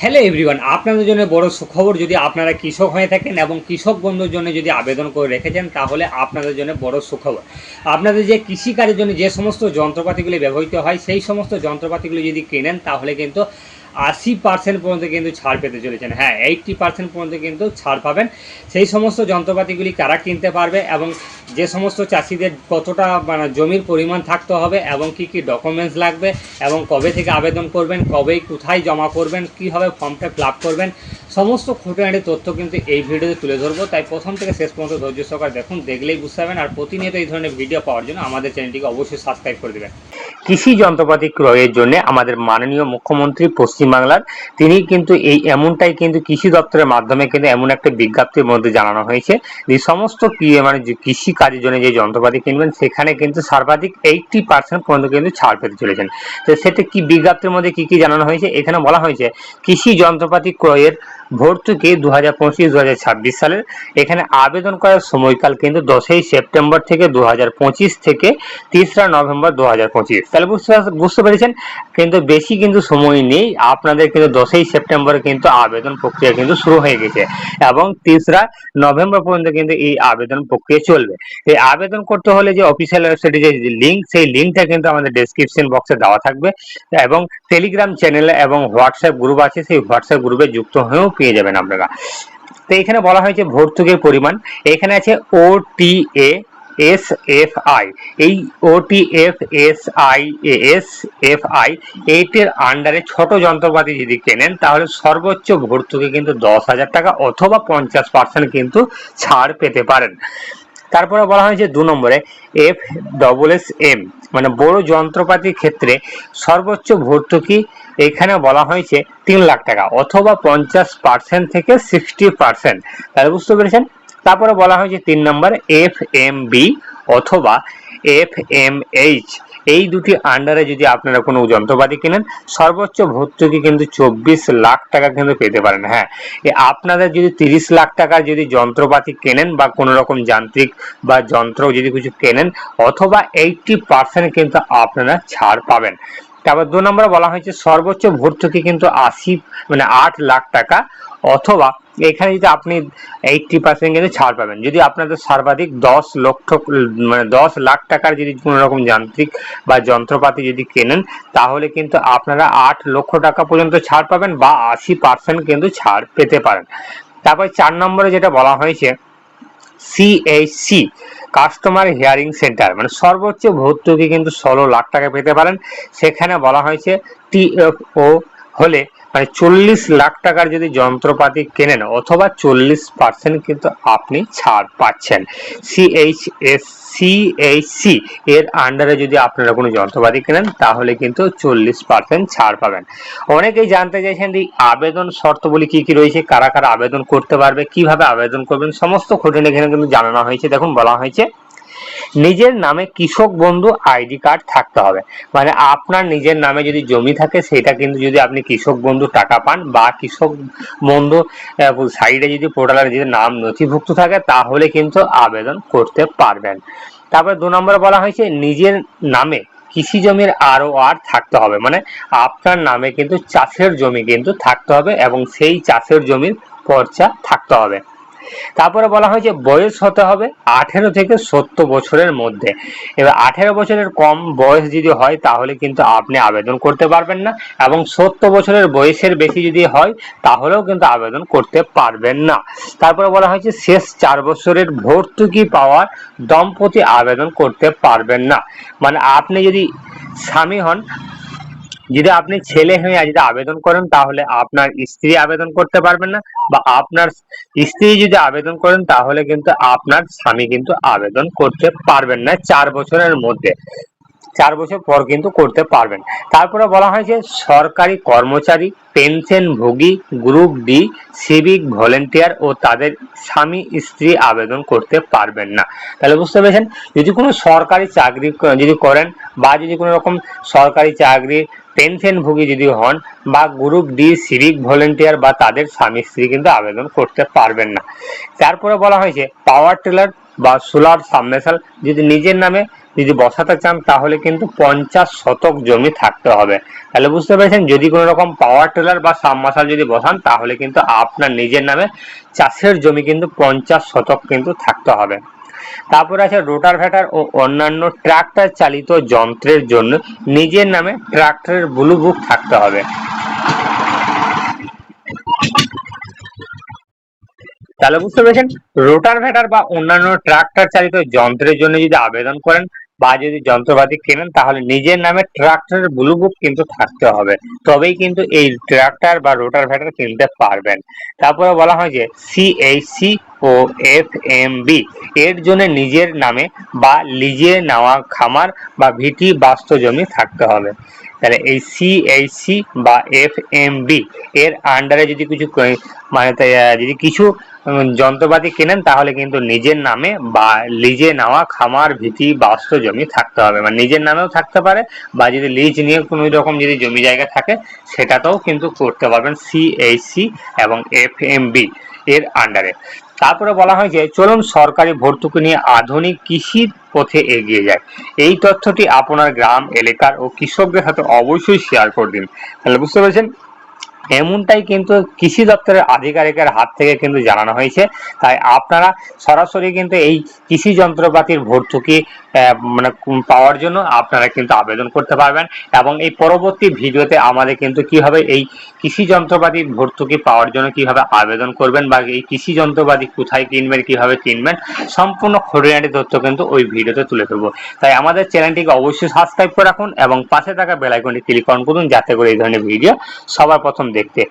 Hello everyone আপনাদের জন্য বড় সুখবর, যদি আপনারা কৃষক হয়ে থাকেন এবং কৃষক বন্ধুর জন্য যদি আবেদন করে রেখেছেন তাহলে আপনাদের জন্য বড় সুখবর। আপনাদের যে কৃষিকাজের জন্য যে সমস্ত যন্ত্রপাতিগুলি ব্যবহৃত হয়, সেই সমস্ত যন্ত্রপাতিগুলি যদি কেনেন, তাহলে কিন্তু আশি পার্সেন্ট পর্যন্ত কিন্তু ছাড় পেতে চলেছেন। হ্যাঁ এইটটি পার্সেন্ট পর্যন্ত কিন্তু ছাড় পাবেন। সেই সমস্ত যন্ত্রপাতিগুলি কারা কিনতে পারবে এবং যে সমস্ত চাষিদের কতটা মানে জমির পরিমাণ থাকতে হবে এবং কি কি ডকুমেন্টস লাগবে এবং কবে থেকে আবেদন করবেন কবে কোথায় জমা করবেন, কীভাবে ফর্মটা ফিল করবেন, সমস্ত খুঁটিনাটি তথ্য কিন্তু এই ভিডিওতে তুলে ধরবো। তাই প্রথম থেকে শেষ পর্যন্ত ধৈর্য সহকারে দেখুন, দেখলেই বুঝতে পারবেন। আর প্রতিনিয়ত এই ধরনের ভিডিও পাওয়ার জন্য আমাদের চ্যানেলটিকে অবশ্যই সাবস্ক্রাইব করে দেবেন। কৃষি যন্ত্রপাতি ক্রয়ের জন্য আমাদের মাননীয় মুখ্যমন্ত্রী পশ্চিমবাংলার, তিনি কিন্তু এই এমনটাই কিন্তু কৃষি দপ্তরের মাধ্যমে কিন্তু এমন একটা বিজ্ঞপ্তির মধ্যে জানানো হয়েছে যে সমস্ত মানে কৃষি কাজের জন্য যে যন্ত্রপাতি কিনবেন, সেখানে কিন্তু সর্বাধিক এইটটি পার্সেন্ট পর্যন্ত কিন্তু ছাড় পেতে চলেছেন। তো সেটা কি বিজ্ঞপ্তির মধ্যে কি কি জানানো হয়েছে? এখানে বলা হয়েছে, কৃষি যন্ত্রপাতি ক্রয়ের ভর্তুকি দু হাজার পঁচিশ দু হাজার ছাব্বিশ সালের, এখানে আবেদন করার সময়কাল কিন্তু দশই সেপ্টেম্বর থেকে দু হাজার পঁচিশ থেকে তেসরা নভেম্বর দু হাজার পঁচিশ। তাহলে বুঝতে বুঝতে পেরেছেন? কিন্তু বেশি কিন্তু সময় নেই। আপনাদের কিন্তু দশই সেপ্টেম্বরে কিন্তু আবেদন প্রক্রিয়া কিন্তু শুরু হয়ে গেছে। এবং তেসরা নভেম্বর পর্যন্ত কিন্তু এই আবেদন প্রক্রিয়া চলবে। এই আবেদন করতে হলে যে অফিসিয়াল ওয়েবসাইটে যে লিঙ্ক সেই লিঙ্কটা কিন্তু আমাদের ডেসক্রিপশন বক্সে দেওয়া থাকবে। এবং টেলিগ্রাম চ্যানেলে এবং হোয়াটসঅ্যাপ গ্রুপ আছে। সেই হোয়াটসঅ্যাপ গ্রুপে যুক্ত হয়েও পেয়ে যাবেন আপনারা। তো এখানে বলা হয়েছে ভর্তুকির পরিমাণ। এখানে আছে ও T A S F I এই OT F S I S F I এইটের আন্ডারে ছোট যন্ত্রপাতি যদি কেনেন, তাহলে সর্বোচ্চ ভর্তুকি কিন্তু দশ হাজার টাকা অথবা পঞ্চাশ পার্সেন্ট কিন্তু ছাড় পেতে পারেন। তারপরে বলা হয়েছে দু নম্বরে এফ ডবল এস এম মানে বড় যন্ত্রপাতির ক্ষেত্রে সর্বোচ্চ ভর্তুকি এখানে বলা হয়েছে তিন লাখ টাকা অথবা পঞ্চাশ পার্সেন্ট থেকে সিক্সটি পার্সেন্ট তাহলে বুঝতে পেরেছেন? তারপরে বলা হয়েছে তিন নম্বর এফ এম বি অথবা এফ এম এইচ এই দুটি আন্ডারে যদি আপনারা কোনো যন্ত্রপাতি কেনেন, সর্বোচ্চ ভর্তুকি কিন্তু চব্বিশ লাখ টাকা কিন্তু পেতে পারেন। হ্যাঁ আপনাদের যদি তিরিশ লাখ টাকার যদি যন্ত্রপাতি কেনেন বা কোনো রকম যান্ত্রিক বা যন্ত্র যদি কিছু কেনেন, অথবা এইটটি পার্সেন্ট কিন্তু আপনারা ছাড় পাবেন। তারপর দু নম্বরে বলা হয়েছে সর্বোচ্চ ভর্তুকি কিন্তু আশি মানে আট লাখ টাকা, অথবা এখানে যদি আপনি এইটটি পার্সেন্ট কিন্তু ছাড় পাবেন। যদি আপনাদের সর্বাধিক দশ লক্ষ মানে দশ লাখ টাকার যদি কোনো রকম যান্ত্রিক বা যন্ত্রপাতি যদি কেনেন, তাহলে কিন্তু আপনারা আট লক্ষ টাকা পর্যন্ত ছাড় পাবেন বা আশি পার্সেন্ট কিন্তু ছাড় পেতে পারেন। তারপর চার নম্বরে যেটা বলা হয়েছে সিএইচসি কাস্টমার হিয়ারিং সেন্টার মানে সর্বোচ্চ ভর্তুকি কিন্তু ষোলো লাখ টাকা পেতে পারেন। সেখানে বলা হয়েছে টিএফও হলে মানে চল্লিশ লাখ টাকার যদি যন্ত্রপাতি কেনেন অথবা চল্লিশ পার্সেন্ট কিন্তু আপনি ছাড় পাচ্ছেন। সিএইচএস সিএইচসি এর আন্ডারে যদি আপনারা কোনো যন্ত্রপাতি কেনেন, তাহলে কিন্তু চল্লিশ পার্সেন্ট ছাড় পাবেন। অনেকেই জানতে চাইছেন যে আবেদন শর্তগুলি কি কি রয়েছে, কারা কারা আবেদন করতে পারবে, কীভাবে আবেদন করবেন, সমস্ত খুঁটিনাটি এখানে কিন্তু জানানো হয়েছে। দেখুন, বলা হয়েছে নিজের নামে কৃষক বন্ধু আইডি কার্ড থাকতে হবে। মানে আপনার নিজের নামে যদি জমি থাকে, সেটা কিন্তু যদি আপনি কৃষক বন্ধু টাকা পান বা কৃষক বন্ধু সাইডে যদি পোর্টালের যদি নাম নথিভুক্ত থাকে, তাহলে কিন্তু আবেদন করতে পারবেন। তারপরে দু নম্বরে বলা হয়েছে, নিজের নামে কৃষি জমির আরও আর থাকতে হবে। মানে আপনার নামে কিন্তু চাষের জমি কিন্তু থাকতে হবে এবং সেই চাষের জমির পর্চা থাকতে হবে। তারপরে বলা হয়েছে বয়স হতে হবে আঠেরো থেকে সত্তর বছরের মধ্যে। এবার আঠেরো বছরের কম বয়স যদি হয়, তাহলে কিন্তু আপনি আবেদন করতে পারবেন না এবং সত্তর বছরের বয়সের বেশি যদি হয়, তাহলেও কিন্তু আবেদন করতে পারবেন না। তারপরে বলা হয়েছে শেষ চার বছরের ভর্তুকি পাওয়ার দম্পতি আবেদন করতে পারবেন না। মানে আপনি যদি স্বামী হন যদি আপনি ছেলে হয়ে যদি আবেদন করেন, তাহলে আপনার স্ত্রী আবেদন করতে পারবেন না বা আপনার স্ত্রী যদি আবেদন করেন, তাহলে কিন্তু আপনার স্বামী কিন্তু আবেদন করতে পারবেন না চার বছরের মধ্যে। চার বছর পর কিন্তু করতে পারবেন। তারপরে বলা হয়েছে সরকারি কর্মচারী, পেনশনভোগী, গ্রুপ ডি, সিভিক ভলেন্টিয়ার ও তাদের স্বামী, স্ত্রী আবেদন করতে পারবেন না। তাহলে বুঝতে পেরেছেন? যদি কোনো সরকারি চাকরি যদি করেন বা যদি কোনো রকম সরকারি চাকরি পেনশনভোগী যদি হন বা গ্রুপ ডি সিভিক ভলেন্টিয়ার বা তাদের স্বামী স্ত্রী কিন্তু আবেদন করতে পারবেন না। তারপরে বলা হয়েছে পাওয়ার টিলার বা সোলার সাবমেশাল যদি নিজের নামে যদি বসাতে চান, তাহলে কিন্তু পঞ্চাশ শতক জমি থাকতে হবে। তাহলে বুঝতে পেরেছেন, যদি কোনো রকম পাওয়ার টিলার বা সাবমার্সাল যদি বসান, তাহলে কিন্তু আপনার নিজের নামে চাষের জমি কিন্তু পঞ্চাশ শতক কিন্তু থাকতে হবে। তারপর আছে রোটার ভ্যাটার ও অন্যান্য ট্রাক্টর চালিত যন্ত্রের জন্য নিজের নামে ট্রাক্টরের ব্লু বুক থাকতে হবে। তাহলে বুঝতে পেরেছেন? রোটার ভ্যাটার বা অন্যান্য ট্রাক্টর চালিত যন্ত্রের জন্য যদি আবেদন করেন বা যদি যন্ত্রপাতি কেনেন, তাহলে নিজের নামে ট্রাক্টরের ব্লু বুক কিন্তু থাকতে হবে। তবেই কিন্তু এই ট্রাক্টর বা রোটার ভ্যাটার কিনতে পারবেন। তারপরে বলা হয় যে সিএইচসি ও এফ এম বি এর জন্য নিজের নামে বা লিজে নেওয়া খামার বা ভিটি বাস্তু জমি থাকতে হবে। তাহলে এই সিএইচসি বা এফ এম বি এর আন্ডারে যদি কিছু মানে যদি কিছু যন্ত্রপাতি কেনেন, তাহলে কিন্তু নিজের নামে বা লিজে নেওয়া খামার, ভিটি বাস্তু জমি থাকতে হবে। মানে নিজের নামেও থাকতে পারে, বা যদি লিজ নিয়ে কোনো রকম যদি জমি জায়গা থাকে, সেটাতেও কিন্তু করতে পারবেন সিএইচসি এবং এফ এম বি এর আন্ডারে তারপরে বলা হয় যে, চলুন সরকারি ভর্তুকি নিয়ে আধুনিক কৃষির পথে এগিয়ে যায় এই তথ্যটি আপনার গ্রাম, এলাকার ও কৃষকদের সাথে অবশ্যই শেয়ার করে দিন। তাহলে বুঝতে পেরেছেন? এমনটাই কিন্তু কৃষি দপ্তরের আধিকারিকের হাত থেকে কিন্তু জানানো হয়েছে। তাই আপনারা সরাসরি কিন্তু এই কৃষি যন্ত্রপাতির ভর্তুকি মানে পাওয়ার জন্য আপনারা কিন্তু আবেদন করতে পারবেন। এবং এই পরবর্তী ভিডিওতে আমাদের কিন্তু কীভাবে এই কৃষি যন্ত্রপাতির ভর্তুকি পাওয়ার জন্য কীভাবে আবেদন করবেন বা এই কৃষি যন্ত্রপাতি কোথায় কিনবেন, কীভাবে কিনবেন, সম্পূর্ণ খুঁটিনাটি তথ্য কিন্তু ওই ভিডিওতে তুলে ধরবো। তাই আমাদের চ্যানেলটিকে অবশ্যই সাবস্ক্রাইব করে রাখুন এবং পাশে থাকা বেল আইকনটি ক্লিক অন করুন, যাতে করে এই ধরনের ভিডিও সবার প্রথম দেখতে